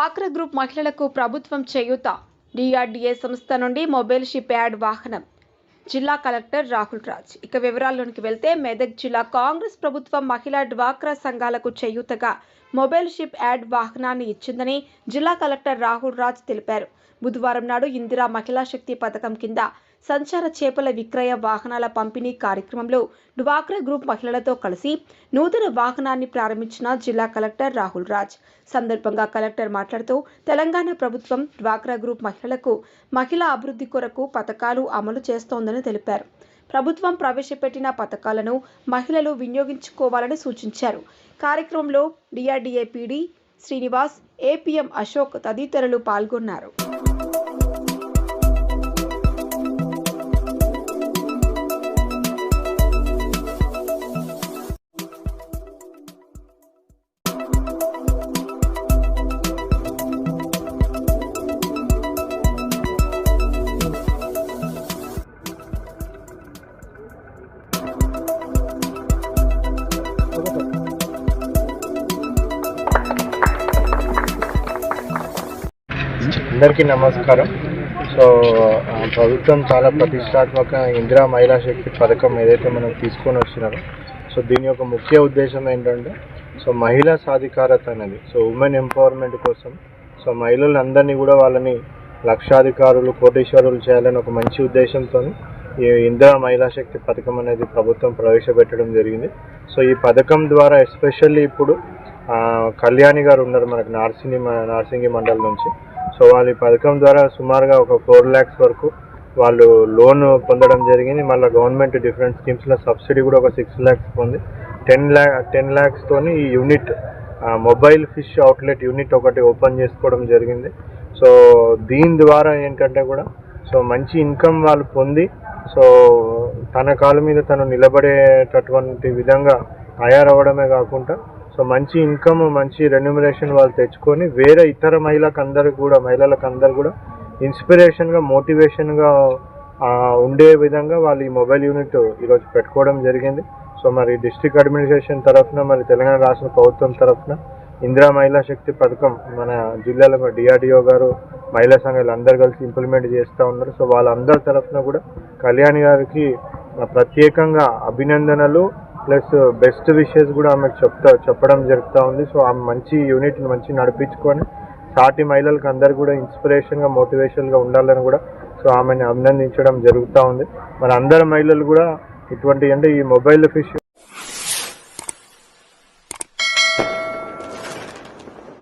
డ్వాక్రా గ్రూప్ మహిళలకు ప్రభుత్వం చేయూత. డిఆర్డీఏ సంస్థ నుండి మొబైల్ షిప్ యాడ్ వాహనం. జిల్లా కలెక్టర్ రాహుల్ రాజ్. ఇక వివరాల్లోనికి వెళ్తే మెదక్ జిల్లా కాంగ్రెస్ ప్రభుత్వం మహిళా డ్వాక్రా సంఘాలకు చేయూతగా మొబైల్ షిప్ యాడ్ వాహనాన్ని ఇచ్చిందని జిల్లా కలెక్టర్ రాహుల్ రాజ్ తెలిపారు. బుధవారం నాడు ఇందిరా మహిళా శక్తి పథకం కింద సంచార చేపల విక్రయ వాహనాల పంపిణీ కార్యక్రమంలో డ్వాక్రా గ్రూప్ మహిళలతో కలిసి నూతన వాహనాన్ని ప్రారంభించిన జిల్లా కలెక్టర్ రాహుల్ రాజ్. సందర్భంగా కలెక్టర్ మాట్లాడుతూ తెలంగాణ ప్రభుత్వం డ్వాక్రా గ్రూప్ మహిళలకు మహిళా అభివృద్ధి కొరకు పథకాలు అమలు చేస్తోందని తెలిపారు. ప్రభుత్వం ప్రవేశపెట్టిన పథకాలను మహిళలు వినియోగించుకోవాలని సూచించారు. కార్యక్రమంలో DRDA PD Srinivas APM Ashok తదితరులు పాల్గొన్నారు. అందరికీ నమస్కారం. సో ప్రభుత్వం చాలా ప్రతిష్టాత్మక ఇందిరా మహిళా శక్తి పథకం ఏదైతే మనం తీసుకొని వచ్చినారో సో దీని యొక్క ముఖ్య ఉద్దేశం ఏంటంటే సో మహిళా సాధికారత అనేది సో ఉమెన్ ఎంపవర్మెంట్ కోసం సో మహిళలందరినీ కూడా వాళ్ళని లక్షాధికారులు కోటీశ్వరులు చేయాలని ఒక మంచి ఉద్దేశంతో ఈ ఇందిరా మహిళా శక్తి పథకం అనేది ప్రభుత్వం ప్రవేశపెట్టడం జరిగింది. సో ఈ పథకం ద్వారా ఎస్పెషల్లీ ఇప్పుడు కళ్యాణి గారు ఉన్నారు మనకు నార్సింగి మ- నార్సింగి మండలం నుంచి. సో వాళ్ళ ఈ పథకం ద్వారా సుమారుగా ఒక ఫోర్ ల్యాక్స్ వరకు వాళ్ళు లోన్ పొందడం జరిగింది. మళ్ళీ గవర్నమెంట్ డిఫరెంట్ స్కీమ్స్లో సబ్సిడీ కూడా ఒక సిక్స్ ల్యాక్స్ పొంది టెన్ ల్యాక్ టెన్ ల్యాక్స్తోని ఈ unit mobile fish outlet unit ఒకటి ఓపెన్ చేసుకోవడం జరిగింది. సో దీని ద్వారా ఏంటంటే కూడా సో మంచి ఇన్కమ్ వాళ్ళు పొంది సో తన కాళ్ళ మీద తను నిలబడేటటువంటి విధంగా తయారవ్వడమే కాకుండా సో మంచి ఇన్కమ్ మంచి రెన్యూమరేషన్ వాళ్ళు తెచ్చుకొని వేరే ఇతర మహిళలకు అందరికి కూడా మహిళలకు అందరు కూడా ఇన్స్పిరేషన్గా మోటివేషన్గా ఉండే విధంగా వాళ్ళు ఈ మొబైల్ యూనిట్ ఈరోజు పెట్టుకోవడం జరిగింది. సో మరి డిస్ట్రిక్ట్ అడ్మినిస్ట్రేషన్ తరఫున మరి తెలంగాణ రాష్ట్ర ప్రభుత్వం తరఫున ఇందిరా మహిళా శక్తి పథకం మన జిల్లాలో డిఆర్డిఓ గారు మహిళా సంఘాలు అందరు కలిసి ఇంప్లిమెంట్ చేస్తూ ఉన్నారు. సో వాళ్ళందరి తరఫున కూడా కళ్యాణి గారికి ప్రత్యేకంగా అభినందనలు ప్లస్ బెస్ట్ విషెస్ కూడా ఆమెకు చెప్తా చెప్పడం జరుగుతూ ఉంది. సో ఆమె మంచి యూనిట్ని మంచి నడిపించుకొని సాటి మహిళలకు అందరు కూడా ఇన్స్పిరేషన్గా మోటివేషన్గా ఉండాలని కూడా సో ఆమెను అభినందించడం జరుగుతూ ఉంది. మరి అందరు మహిళలు కూడా ఇటువంటి అంటే ఈ మొబైల్ ఫిష్